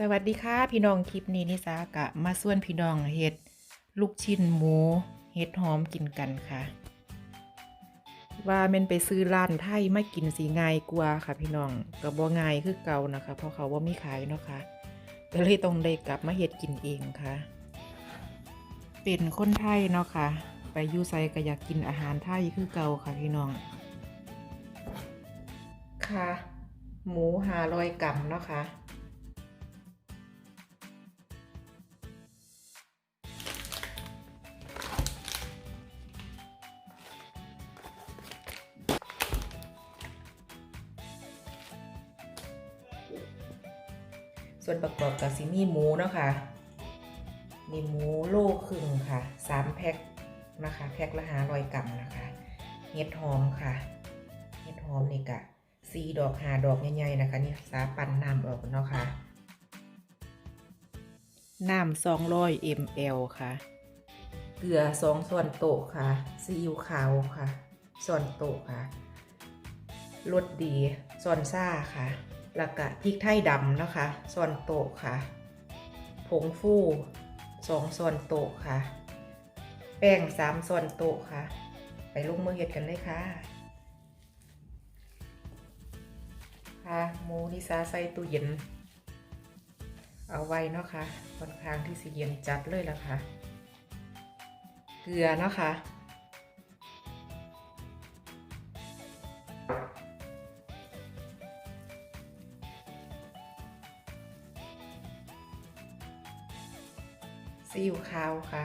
สวัสดีค่ะพี่น้องคลิปนี้นิสากะมาส่วนพี่น้องเฮ็ดลูกชิ้นหมูเฮ็ดหอมกินกันค่ะ ว่าแม่นไปซื้อร้านไทยไมากินสีง่ายกว่าค่ะ พี่น้องก็บ่ง่ายคือเก่านะคะ เพราะเขาว่ามีขายเนาะค่ะก็เลยต้องได้กลับมาเฮ็ดกินเองค่ะ เป็นคนไทยเนาะค่ะ ไปยูไสก็อยากกินอาหารไทยคือเก่าค่ะพี่น้อง ค่ะ หมูหาร้อยกัมเนาะค่ะ ส่วนประกอบกับซิมีหมูเนาะค่ะนี่หมูโลครึ่งค่ะสามแพ็คนะคะแพ็คละหาร้อยกรัมนะคะเห็ดหอมค่ะเห็ดหอมนี่กะสีดอกหาดอกใหญ่ๆนะคะนี่สาปั่นน้ำออกเนาะค่ะน้ำสองร้อยมลค่ะ เกลือสองส่วนโต๊ะค่ะซีอิ๊วขาวค่ะส่วนโต๊ะค่ะรสดีส่วนซ่าค่ะ แล้วก็พริกไทยดำนะคะส่วนโต๊ะค่ะ ผงฟูสองส่วนโต๊ะค่ะ แป้งสามส่วนโต๊ะค่ะ ไปลงมือเฮ็ดกันเลยค่ะ ค่ะหมูนิซาใส่ตู้เย็น เอาไว้เนาะค่ะค่อนข้างที่สิเย็นจัดเลยละค่ะ เกลือเนาะค่ะ ซีอิ๊วขาวค่ะ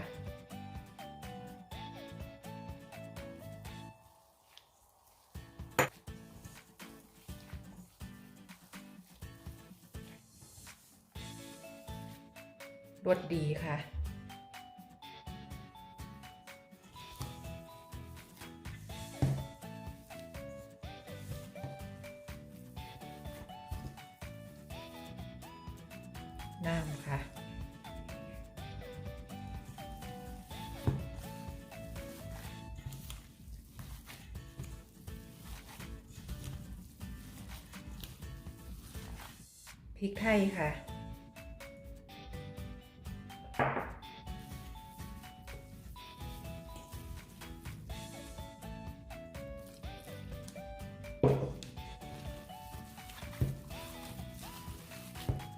รสดีค่ะน้ำค่ะ พริกไทยค่ะ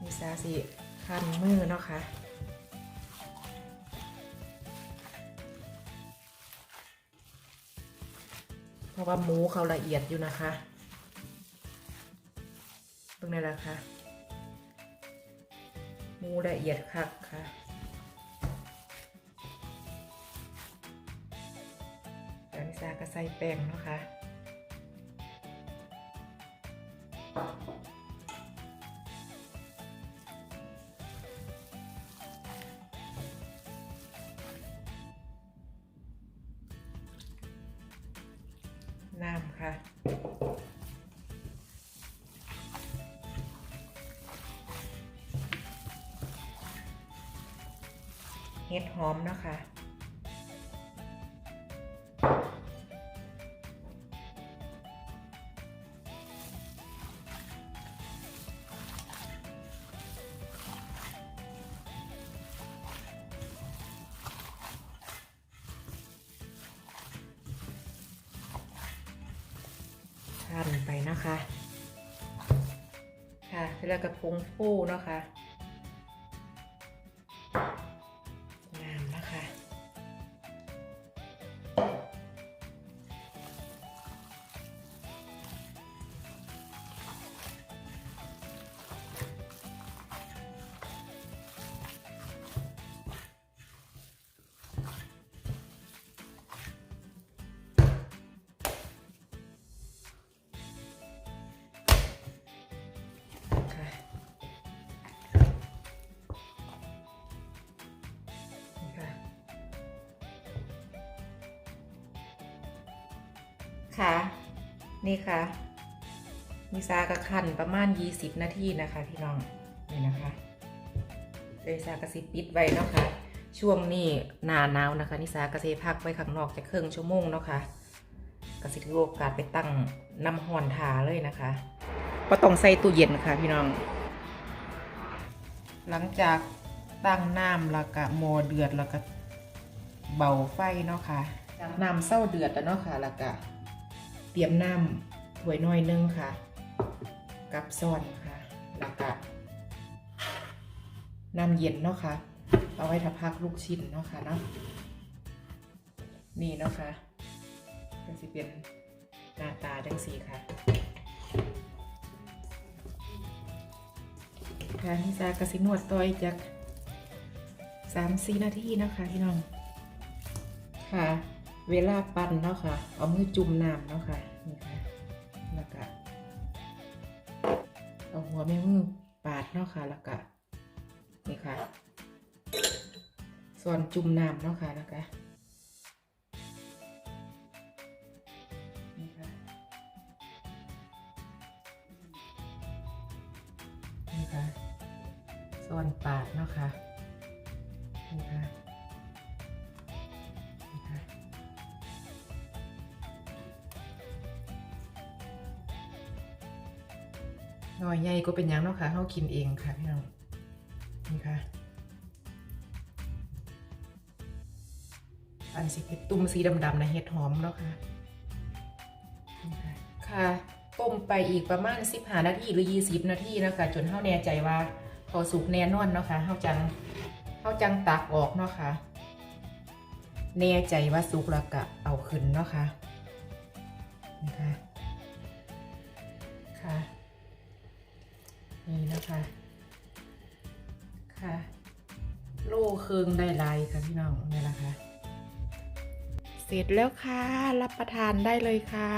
มีซาสิคันมือเนาะค่ะเพราะว่าหมูเขาละเอียดอยู่นะคะ ตรงนี้แหละค่ะ มูละเอียดคักค่ะแล้วนิซาก็ใส่แป้งเนาะค่ะน้ำค่ะ เห็ดหอมเนาะคะหั่นไปนะคะ ค่ะแล้วก็ผงฟูนะคะ ค่ะ นี่ค่ะ มีซากระคันประมาณ 20 นาทีนะคะ พี่น้อง นี่นะคะเลยซากระสิปิดไว้เนาะค่ะ ช่วงนี้หนาหนาวนะคะ นิสากระเซพักไว้ข้างนอกจะครึ่งชั่วโมงเนาะค่ะกระสิโอกาสไปตั้งน้ำหอนทาเลยนะคะก็ต้องใส่ตู้เย็นค่ะพี่น้อง หลังจากตั้งน้ำแล้วก็หม้อเดือดแล้วก็เบาไฟเนาะค่ะจากน้ำเศร้าเดือดแล้วเนาะค่ะแล้วก็ เตรียมน้ำถ้วยน้อยนึงค่ะ กับซ่อนค่ะแล้วก็น้ำเย็นเนาะค่ะ เอาไว้ถ้าพักลูกชิ้นเนาะค่ะเนาะนี่เนาะค่ะก็สิเป็นหน้าตาจังสีค่ะค่ะนี่ซากระสินวดต่อยจากสามสี่นาทีนะคะพี่น้องค่ะ เวลาปั่นเนาะค่ะ เอามือจุ่มน้ำเนาะค่ะนี่ค่ะแล้วก็เอาหัวแม่มือปาดเนาะค่ะ แล้วก็นี่ค่ะ ส่วนจุ่มน้ำเนาะค่ะแล้วก็นี่ค่ะนี่ค่ะส่วนปาดเนาะค่ะนี่ค่ะ น่อยใหญ่ก็เป็นยังเนาะค่ะเขากินเองค่ะพี่น้องนี่ค่ะอันสิเห็ดตุ่มสีดำๆนะเห็ดหอมเนาะค่ะนี่ค่ะค่ะต้มไปอีกประมาณ 15 นาทีหรือ 20 นาทีนะคะจนเฮาแน่ใจว่าเขาสุกแน่นอนเนาะค่ะเฮาจังเฮาจังตักออกเนาะค่ะแน่ใจว่าสุกแล้วก็เอาขึ้นเนาะค่ะนี่ค่ะค่ะ นี่ะคะค่ะ โล่เคืองได้ลายค่ะพี่น้องนี่แหละค่ะ เสร็จแล้วค่ะ รับประทานได้เลยค่ะ